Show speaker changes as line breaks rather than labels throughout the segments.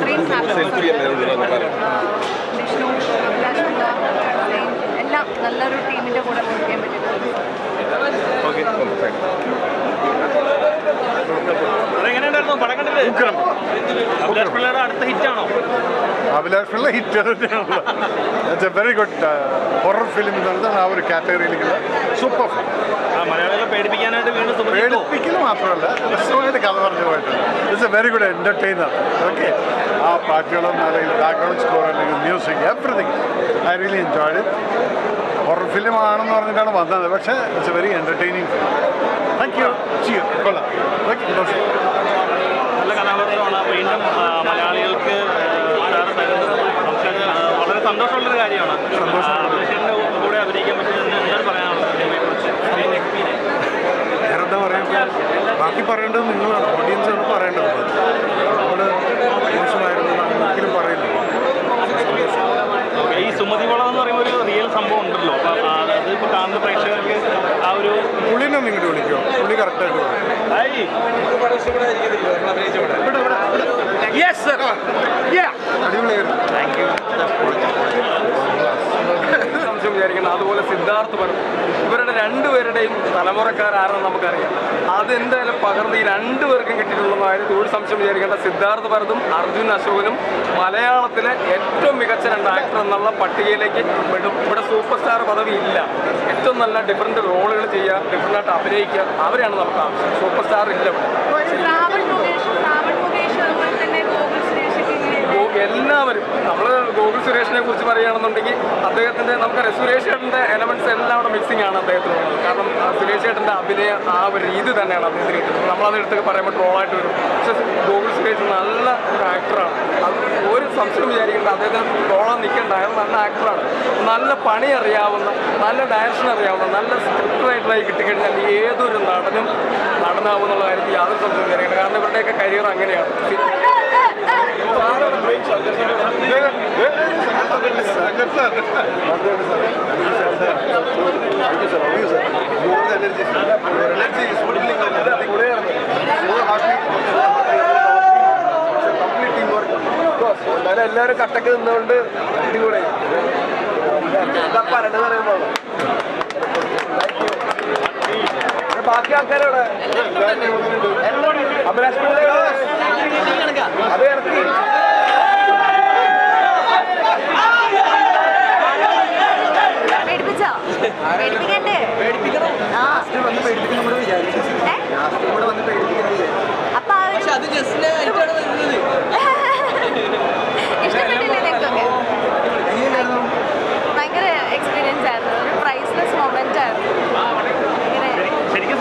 അത്രയും
സെൽഫി അല്ലേ ഉള്ളതെന്ന് പറഞ്ഞു
വിഷ്ണു അഭിലാഷുള്ള എല്ലാം നല്ലൊരു ടീമിന്റെ കൂടെ വർക്ക് ചെയ്യാൻ പറ്റുന്നത്
ഓക്കെ
അതെങ്ങനെയുണ്ടായിരുന്നു പടം കണ്ടില്ലേ അഭിലാഷ് പിള്ളയുടെ അടുത്ത ഹിറ്റാണോ?
അഭിലാഷ് പിള്ള ഹിറ്റ് തന്നെയാണ് it's a very good horror film എന്നുള്ളത് ആ ഒരു കാറ്റഗറിയിലേക്കുള്ള സൂപ്പർ ഫിലിം
മലയാളികളെ പേടിപ്പിക്കാനായിട്ട് വീണ്ടും?
പേടിപ്പിക്കൽ മാത്രമല്ല രസമായിട്ട് കഥ പറഞ്ഞു പോയിട്ടുണ്ട്. It's a very good entertainer okay ആ പാട്ടുകളും അല്ലെങ്കിൽ ബാക്ക്ഗ്രൗണ്ട് സ്കോർ അല്ലെങ്കിൽ music everything I really enjoy it horror film ആണെന്ന് പറഞ്ഞിട്ടാണ് വന്നത്. പക്ഷേ it's a very entertaining thank you ചെയ്യൂ കൊള്ളാം. ഓക്കെ സന്തോഷം.
നല്ല കഥാപാത്രമാണ്. വീണ്ടും മലയാളികൾക്ക് വളരെ സന്തോഷമുള്ളൊരു കാര്യമാണ്. കൂടെ അഭിനയിക്കാൻ പറ്റുന്നത് എന്താണ് പറയാനുള്ളത് സിനിമയെക്കുറിച്ച്.
വേറെ എന്താ പറയാൻ? ബാക്കി പറയേണ്ടത് നിങ്ങളാണ് ഓഡിയൻസാണ് പറയേണ്ടത്. നമ്മൾ മോശമായിരുന്നു ഒരിക്കലും പറയില്ല
ഈ സുമതി വളം എന്ന് പറയുമ്പോൾ ഒരു റിയൽ സംഭവം ഉണ്ടല്ലോ. അപ്പം അത് ഇപ്പോൾ കാണുന്ന പ്രേക്ഷകർക്ക് ആ ഒരു
പുള്ളിനെ നിങ്ങൾ വിളിക്കുമോ പുള്ളി കറക്റ്റായിട്ട് പറയും
ഹായ്
അടിപൊളിയായിരുന്നു.
താങ്ക് വിചാരിക്കണം അതുപോലെ സിദ്ധാർത്ഥ് പറഞ്ഞു ഇവരുടെ രണ്ടുപേരുടെയും തലമുറക്കാരാണെന്ന് നമുക്കറിയാം. അതെന്തായാലും പകർന്ന് ഈ രണ്ടുപേർക്കും കിട്ടിയിട്ടുള്ളതായത് ഒരു സംശയം വിചാരിക്കേണ്ട സിദ്ധാർത്ഥ് ഭരതും അർജുൻ അശോകനും മലയാളത്തിലെ ഏറ്റവും മികച്ച രണ്ട് ആക്ടർ എന്നുള്ള പട്ടികയിലേക്ക് പെടും ഇവിടെ സൂപ്പർ സ്റ്റാർ പദവി ഇല്ല. ഏറ്റവും നല്ല ഡിഫറെന്റ് റോളുകൾ ചെയ്യുക ഡിഫറെന്റായിട്ട് അഭിനയിക്കുക അവരെയാണ് നമുക്ക് ആവശ്യം. സൂപ്പർ സ്റ്റാർ ഇല്ല ഇവിടെ. എല്ലാവരും നമ്മൾ ഗോകുൽ സുരേഷിനെ കുറിച്ച് പറയുകയാണെന്നുണ്ടെങ്കിൽ അദ്ദേഹത്തിന്റെ നമുക്കറിയാം സുരേഷ് എലമെന്റ്സ് എല്ലാം അവിടെ മിക്സിംഗ് ആണ് അദ്ദേഹത്തിനുള്ളത് കാരണം സുരേഷ് ചേട്ടന്റെ അഭിനയ ആ ഒരു രീതി തന്നെയാണ് അദ്ദേഹത്തിന് കിട്ടുന്നത്. നമ്മളത് എടുത്തൊക്കെ പറയുമ്പോൾ ട്രോളായിട്ട് വരും. പക്ഷെ ഗോകുൽ സുരേഷ് നല്ല ഒരു ആക്ടറാണ് അത് ഒരു സംശയം വിചാരിക്കേണ്ട അദ്ദേഹത്തിന് ട്രോളാൻ നിൽക്കേണ്ട അയാൾ നല്ല ആക്ടറാണ് നല്ല പണി അറിയാവുന്ന നല്ല ഡയറക്ഷൻ അറിയാവുന്ന നല്ല സ്ക്രിപ്റ്റ് റൈറ്ററായി കിട്ടിക്കഴിഞ്ഞാൽ ഏതൊരു നടനും നടനാവുന്നുള്ള കാര്യത്തിൽ യാതൊരു സംശയം വിചാരിക്കേണ്ട കാരണം ഇവരുടെയൊക്കെ കരിയർ അങ്ങനെയാണ്
എന്തായാലും എല്ലാവരും കട്ടക്ക് നിന്നുകൊണ്ട് അടിപൊളി. പറഞ്ഞത് പറയുമ്പോൾ ബാക്കി ആൾക്കാരോടെ അഭിലാഷ്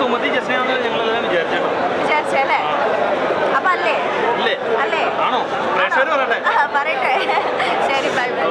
സുമതി ജസ്റ്റിനാണെന്ന് ഞങ്ങളെല്ലാം വിചാരിച്ചേട്ടോ
വിചാരിച്ചല്ലേ അപ്പൊ അല്ലേ? അല്ലേ?
ആണോ?
പറയട്ടെ. ശരി ബൈ ബൈ.